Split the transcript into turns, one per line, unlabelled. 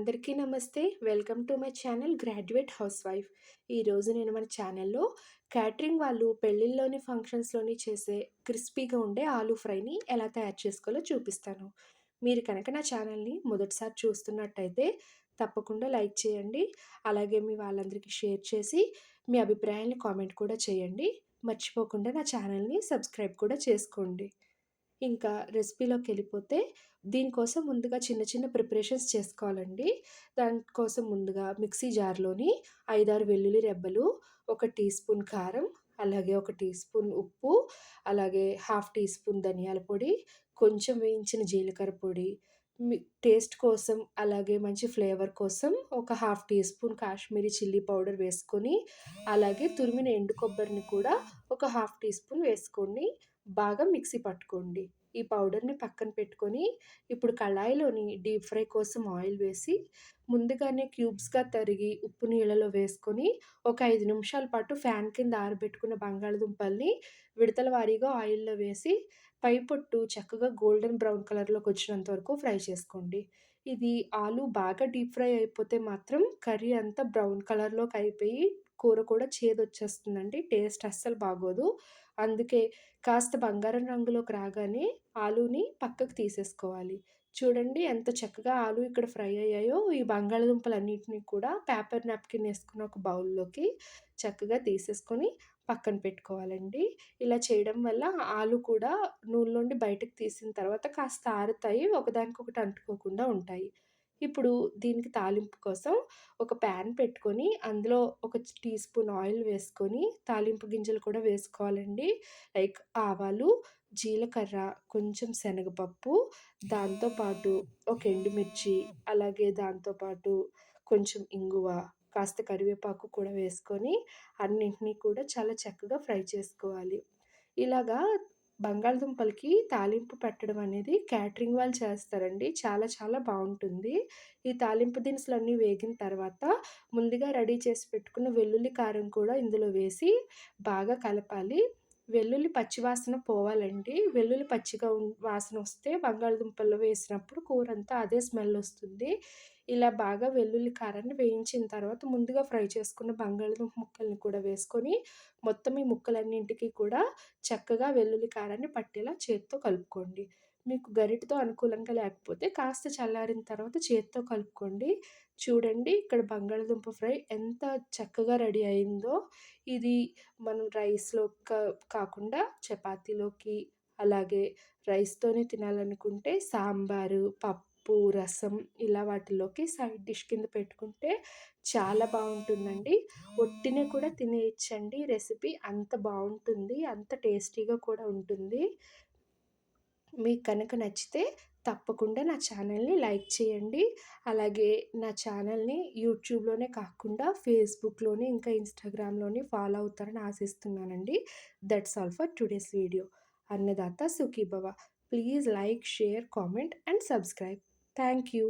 అందరికీ నమస్తే. Welcome to my channel graduate house wife ఈరోజు నేను మన ఛానల్లో క్యాటరింగ్ వాళ్ళు పెళ్ళిళ్ళలోని ఫంక్షన్స్లోని చేసే క్రిస్పీగా ఉండే ఆలూ ఫ్రైని ఎలా తయారు చేసుకోవాలో చూపిస్తాను. మీరు కనుక నా ఛానల్ని మొదటిసారి చూస్తున్నట్టయితే తప్పకుండా లైక్ చేయండి. అలాగే మీ వాళ్ళందరికీ షేర్ చేసి మీ అభిప్రాయాన్ని కామెంట్ కూడా చేయండి. మర్చిపోకుండా నా ఛానల్ని సబ్స్క్రైబ్ కూడా చేసుకోండి. ఇంకా రెసిపీలోకి వెళ్ళిపోతే దీనికోసం ముందుగా చిన్న చిన్న ప్రిపరేషన్స్ చేసుకోవాలండి. దానికోసం ముందుగా మిక్సీ జార్లోని ఐదారు వెల్లుల్లి రెబ్బలు ఒక టీ స్పూన్ కారం అలాగే ఒక టీ స్పూన్ ఉప్పు అలాగే హాఫ్ టీ స్పూన్ ధనియాల పొడి కొంచెం వేయించిన జీలకర్ర పొడి టేస్ట్ కోసం అలాగే మంచి ఫ్లేవర్ కోసం ఒక half teaspoon Kashmiri chilli powder వేసుకొని అలాగే తురిమిన ఎండు కొబ్బరిని కూడా ఒక హాఫ్ టీ స్పూన్ వేసుకోండి. బాగా మిక్సీ పట్టుకోండి. ఈ పౌడర్ని పక్కన పెట్టుకొని ఇప్పుడు కళాయిలోని డీప్ ఫ్రై కోసం ఆయిల్ వేసి ముందుగానే క్యూబ్స్గా తరిగి ఉప్పు నీళ్ళలో వేసుకొని ఒక ఐదు నిమిషాల పాటు ఫ్యాన్ కింద ఆరబెట్టుకున్న బంగాళదుంపల్ని విడతల వారీగా ఆయిల్లో వేసి పై పొట్టు చక్కగా గోల్డెన్ బ్రౌన్ కలర్లోకి వచ్చినంత వరకు ఫ్రై చేసుకోండి. ఇది ఆలు బాగా డీప్ ఫ్రై అయిపోతే మాత్రం కర్రీ అంతా బ్రౌన్ కలర్లోకి అయిపోయి కూర కూడా చేదొచ్చేస్తుందండి. టేస్ట్ అస్సలు బాగోదు. అందుకే కాస్త బంగారం రంగులోకి రాగానే ఆలూని పక్కకు తీసేసుకోవాలి. చూడండి ఎంత చక్కగా ఆలు ఇక్కడ ఫ్రై అయ్యాయో. ఈ బంగాళదుంపలన్నింటినీ కూడా పేపర్ నాప్కిన్ వేసుకున్న ఒక బౌల్లోకి చక్కగా తీసేసుకొని పక్కన పెట్టుకోవాలండి. ఇలా చేయడం వల్ల ఆలు కూడా నూనెలోండి బయటకు తీసిన తర్వాత కాస్త ఆరుతాయి. ఒకదానికొకటి అంటుకోకుండా ఉంటాయి. ఇప్పుడు దీనికి తాలింపు కోసం ఒక ప్యాన్ పెట్టుకొని అందులో ఒక టీ స్పూన్ ఆయిల్ వేసుకొని తాలింపు గింజలు కూడా వేసుకోవాలండి. లైక్ ఆవాలు జీలకర్ర కొంచెం శనగపప్పు దాంతోపాటు ఒక ఎండుమిర్చి అలాగే దాంతోపాటు కొంచెం ఇంగువ కాస్త కరివేపాకు కూడా వేసుకొని అన్నింటినీ కూడా చాలా చక్కగా ఫ్రై చేసుకోవాలి. ఇలాగా బంగాళదుంపలకి తాలింపు పెట్టడం అనేది క్యాటరింగ్ వాళ్ళు చేస్తారండి. చాలా చాలా బాగుంటుంది. ఈ తాలింపు దినుసులు అన్నీ వేగిన తర్వాత ముందుగా రెడీ చేసి పెట్టుకున్న వెల్లుల్లి కారం కూడా ఇందులో వేసి బాగా కలపాలి. వెల్లుల్లి పచ్చి వాసన పోవాలండి. వెల్లుల్లి పచ్చిగా వాసన వస్తే బంగాళదుంపల్లో వేసినప్పుడు కూర అంతా అదే స్మెల్ వస్తుంది. ఇలా బాగా వెల్లుల్లి కారాన్ని వేయించిన తర్వాత ముందుగా ఫ్రై చేసుకున్న బంగాళదుంప ముక్కల్ని కూడా వేసుకొని మొత్తం ఈ ముక్కలన్నింటికి కూడా చక్కగా వెల్లుల్లి కారాన్ని పట్టేలా చేత్తో కలుపుకోండి. మీకు గరిటతో అనుకూలంగా లేకపోతే కాస్త చల్లారిన తర్వాత చేత్తో కలుపుకోండి. చూడండి ఇక్కడ బంగాళదుంప ఫ్రై ఎంత చక్కగా రెడీ అయిందో. ఇది మనం రైస్లో కాకుండా చపాతీలోకి అలాగే రైస్తోనే తినాలనుకుంటే సాంబారు పప్పు పప్పు రసం ఇలా వాటిలోకి సైడ్ డిష్ కింద పెట్టుకుంటే చాలా బాగుంటుందండి. ఒట్టినే కూడా తినేయచ్చండి. రెసిపీ అంత బాగుంటుంది అంత టేస్టీగా కూడా ఉంటుంది. మీకు కనుక నచ్చితే తప్పకుండా నా ఛానల్ని లైక్ చేయండి. అలాగే నా ఛానల్ని యూట్యూబ్లోనే కాకుండా ఫేస్బుక్లోని ఇంకా ఇన్స్టాగ్రామ్లోని ఫాలో అవుతారని ఆశిస్తున్నానండి. That's all for today's video. Annadata Sukhibhava. Please like share comment and subscribe. Thank you.